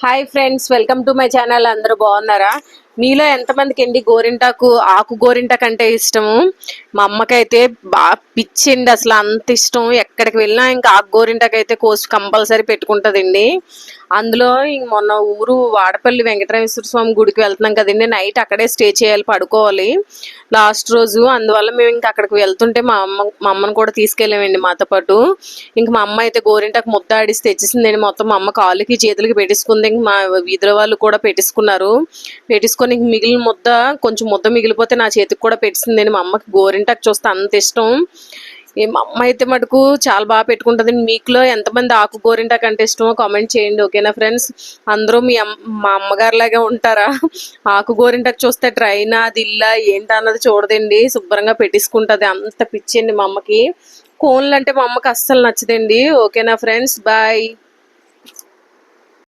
Hi friends welcome to my channel అందరూ బాగున్నారా? మీలో ఎంతమందికి అండి గోరింటాకు ఆకు గోరింటాకు అంటే ఇష్టము? మా అమ్మకైతే బాగా పిచ్చిండి అసలు అంత ఇష్టం. ఎక్కడికి వెళ్ళినా ఇంకా ఆకు గోరింటాకు అయితే కోసి కంపల్సరీ పెట్టుకుంటుందండి. అందులో ఇంక మొన్న ఊరు వాడపల్లి వెంకటేశ్వర స్వామి గుడికి వెళ్తున్నాం కదండి. నైట్ అక్కడే స్టే చేయాలి పడుకోవాలి. లాస్ట్ రోజు అందువల్ల మేము ఇంకా అక్కడికి వెళ్తుంటే మా అమ్మ మా అమ్మను కూడా తీసుకెళ్ళామండి మాతో పాటు. ఇంక మా అమ్మ అయితే గోరింటాకు ముద్ద ఆడిసి తెచ్చేసిందండి. మొత్తం మా అమ్మ కాళ్ళకి చేతులకి పెట్టేసుకుంది. ఇంక మా వీధిలో వాళ్ళు కూడా పెట్టేసుకున్నారు. పెట్టేసుకొని ఇంక మిగిలిన ముద్ద కొంచెం ముద్ద మిగిలిపోతే నా చేతికి కూడా పెట్టిందండి మా అమ్మకి గోరింటాకు చూస్తే అంత ఇష్టం. ఏ మా అమ్మ అయితే మటుకు చాలా బాగా పెట్టుకుంటుంది. మీకులో ఎంతమంది ఆకు గోరింటాకు అంటే ఇష్టమో కామెంట్ చేయండి ఓకేనా ఫ్రెండ్స్ అందరూ మీ అమ్మ మా అమ్మగారిలాగే ఉంటారా? ఆకు గోరింటాకు చూస్తే ట్రైన్ అది ఇల్లా ఏంటి అన్నది చూడదండి. శుభ్రంగా పెట్టేసుకుంటుంది. అంత పిచ్చండి మా అమ్మకి. కోన్లు అంటే మా అమ్మకి అస్సలు నచ్చదండి. ఓకేనా ఫ్రెండ్స్ బాయ్